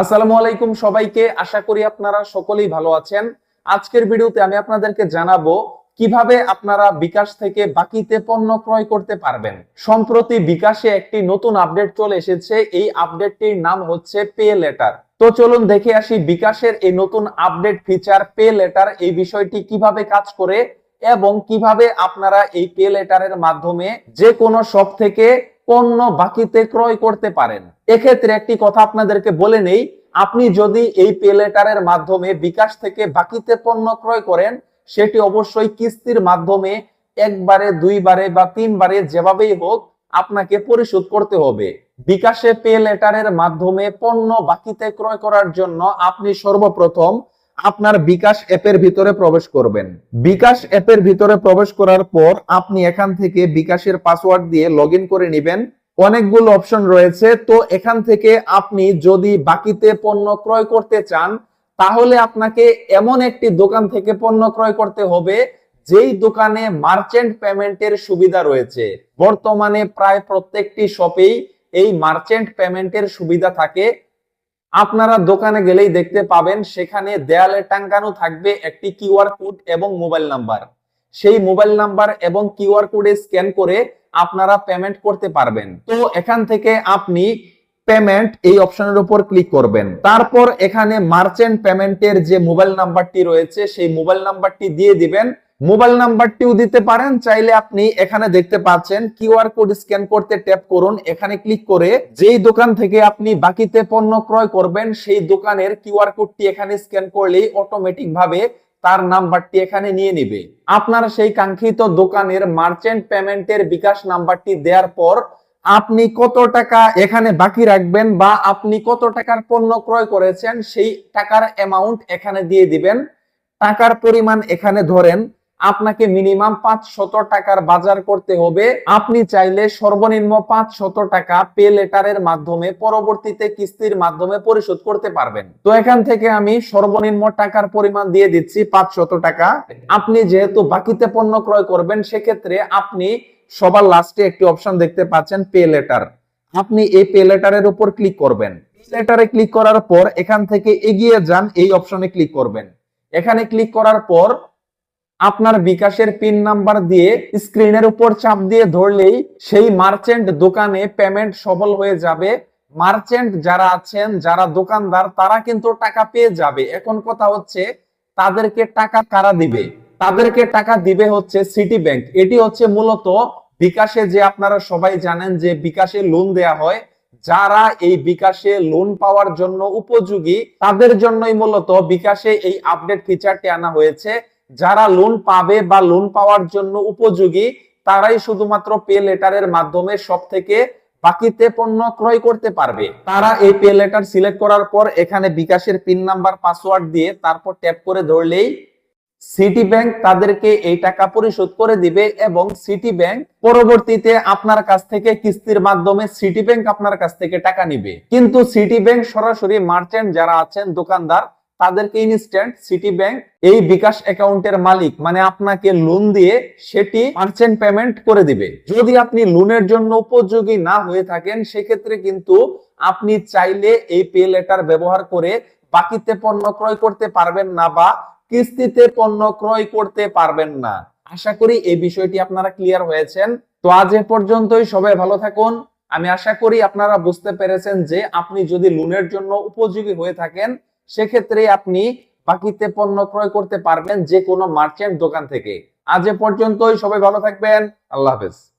আসসালামু আলাইকুম সবাইকে। আশা করি আপনারা সকলেই ভালো আছেন। আজকের ভিডিওতে আমি আপনাদেরকে জানাব কীভাবে আপনারা বিকাশ থেকে বাকিতে পণ্য ক্রয় করতে পারবেন। সম্প্রতি বিকাশে একটি নতুন আপডেট চলে এসেছে। এই আপডেটটির নাম হচ্ছে পে লেটার। তো চলুন দেখে আসি বিকাশের এই নতুন আপডেট ফিচার পে লেটার, এই বিষয়টি কীভাবে কাজ করে এবং কীভাবে আপনারা এই পে লেটারের মাধ্যমে যে কোনো শপ থেকে পণ্য বাকিতে ক্রয় করতে পারেন। এক্ষেত্রে একটি কথা আপনাদেরকে বলে নেই, আপনি যদি এই পে লেটারের মাধ্যমে বিকাশ থেকে বাকিতে পণ্য ক্রয় করেন, সেটি অবশ্যই কিস্তির মাধ্যমে একবারে, দুইবারে বা তিনবারে যেভাবেই হোক আপনাকে পরিশোধ করতে হবে। বিকাশে পে লেটারের মাধ্যমে পণ্য বাকিতে ক্রয় করার জন্য আপনি সর্বপ্রথম আপনার বিকাশ অ্যাপের ভিতরে প্রবেশ করবেন। বিকাশ অ্যাপের ভিতরে প্রবেশ করার পর আপনি এখান থেকে বিকাশের পাসওয়ার্ড দিয়ে লগ করে নেবেন। অনেকগুলো অপশন রয়েছে। তো এখান থেকে আপনি যদি বাকিতে পণ্য ক্রয় করতে চান, তাহলে আপনাকে এমন একটি দোকান থেকে পণ্য ক্রয় করতে হবে, যেই দোকানে মার্চেন্ট পেমেন্টের সুবিধা রয়েছে। বর্তমানে প্রায় প্রত্যেকটি শপেই এই মার্চেন্ট পেমেন্টের সুবিধা থাকে। আপনারা দোকানে গেলেই দেখতে পাবেন, সেখানে দেয়ালে টাঙ্গানো থাকবে একটি কিউআর কোড এবং মোবাইল নাম্বার। সেই মোবাইল নাম্বার এবং কিউআর কোডে স্ক্যান করে আপনারা পেমেন্ট করতে পারবেন। তো এখান থেকে আপনি পেমেন্ট এই অপশনের উপর ক্লিক করবেন। তারপর এখানে মার্চেন্ট পেমেন্টের যে মোবাইল নাম্বারটি রয়েছে, সেই মোবাইল নাম্বারটি দিয়ে দিবেন। মোবাইল নাম্বারটিও দিতে পারেন, চাইলে আপনি এখানে দেখতে পাচ্ছেন কিউআর কোড স্ক্যান করতে ট্যাপ করুন। এখানে ক্লিক করে যেই দোকান থেকে আপনি বাকিতে পণ্য ক্রয় করবেন, সেই দোকানের কিউআর কোডটি এখানে স্ক্যান করলেই অটোমেটিক ভাবে তার নাম্বারটি এখানে নিয়ে নিবে। আপনার সেই কাঙ্ক্ষিত দোকানের মার্চেন্ট পেমেন্টের বিকাশ নাম্বারটি দেওয়ার পর আপনি কত টাকা এখানে বাকি রাখবেন বা আপনি কত টাকার পণ্য ক্রয় করেছেন, সেই টাকার অ্যামাউন্ট এখানে দিয়ে দিবেন। টাকার পরিমাণ এখানে ধরেন আপনাকে মিনিমাম পাঁচ শত টাকার বাজার করতে হবে। আপনি চাইলে সর্বনিম্ন পাঁচ শত টাকা পে লেটারের মাধ্যমে পরবর্তীতে কিস্তির মাধ্যমে পরিশোধ করতে পারবেন। তো এখান থেকে আমি সর্বনিম্ন টাকার পরিমাণ দিয়ে দিচ্ছি পাঁচ শত টাকা। আপনি যেহেতু বাকিতে পণ্য ক্রয় করবেন, সেক্ষেত্রে আপনি সবার লাস্টে একটি অপশন দেখতে পাচ্ছেন পে লেটার আপনি এই পে লেটারের উপর ক্লিক করবেন। লেটারে ক্লিক করার পর এখান থেকে এগিয়ে যান, এই অপশনে ক্লিক করবেন। এখানে ক্লিক করার পর আপনার বিকাশের পিন নাম্বার দিয়ে স্ক্রিনের উপর চাপ দিয়ে ধরলেই সেই মার্চেন্ট দোকানে পেমেন্ট সফল হয়ে যাবে। মার্চেন্ট যারা আছেন, যারা দোকানদার, তারা কিন্তু টাকা পেয়ে যাবে। এখন কথা হচ্ছে, তাদেরকে টাকা কারা দিবে? তাদেরকে টাকা দিবে হচ্ছে সিটি ব্যাংক। এটি হচ্ছে মূলত বিকাশে যে আপনারা সবাই জানেন যে বিকাশে লোন দেয়া হয়, যারা এই বিকাশে লোন পাওয়ার জন্য উপযোগী, তাদের জন্যই মূলত বিকাশে এই আপডেট ফিচারটি আনা হয়েছে। যারা লোন পাবে বা লোন পাওয়ার জন্য উপযোগী, তারাই শুধুমাত্র পে লেটারের মাধ্যমে সব থেকে বাকিতে পণ্য ক্রয় করতে পারবে। তারা এই পে লেটার সিলেক্ট করার পর এখানে বিকাশের পিন নাম্বার পাসওয়ার্ড দিয়ে তারপর ট্যাপ করে ধরলেই সিটি ব্যাংক তাদেরকে এই টাকা পরিশোধ করে দিবে এবং সিটি ব্যাংক পরবর্তীতে আপনার কাছ থেকে কিস্তির মাধ্যমে সিটি ব্যাংক আপনার কাছ থেকে টাকা নিবে। কিন্তু সিটি ব্যাংক সরাসরি মার্চেন্ট যারা আছেন, দোকানদার তাদেরকে ইনস্ট্যান্ট সিটি ব্যাংক এই বিকাশ অ্যাকাউন্টের মালিক মানে আপনাকে লোন দিয়ে সেটি মার্চেন্ট পেমেন্ট করে দিবে। যদি আপনি লোনের জন্য উপযোগী না হয়ে থাকেন, সেক্ষেত্রে কিন্তু আপনি চাইলে এই পে লেটার ব্যবহার করে বাকিতে পণ্য ক্রয় করতে পারবেন না বা কিস্তিতে পণ্য ক্রয় করতে পারবেন না। আশা করি এই বিষয়টি আপনারা ক্লিয়ার হয়েছেন। তো আজ এ পর্যন্তই, সবাই ভালো থাকুন। আমি আশা করি আপনারা বুঝতে পেরেছেন যে আপনি যদি লোনের জন্য উপযোগী হয়ে থাকেন সেক্ষেত্রে আপনি বাকিতে পণ্য ক্রয় করতে পারবেন যে কোনো মার্চেন্ট দোকান থেকে। আজ এ পর্যন্তই, সবাই ভালো থাকবেন, আল্লাহ হাফেজ।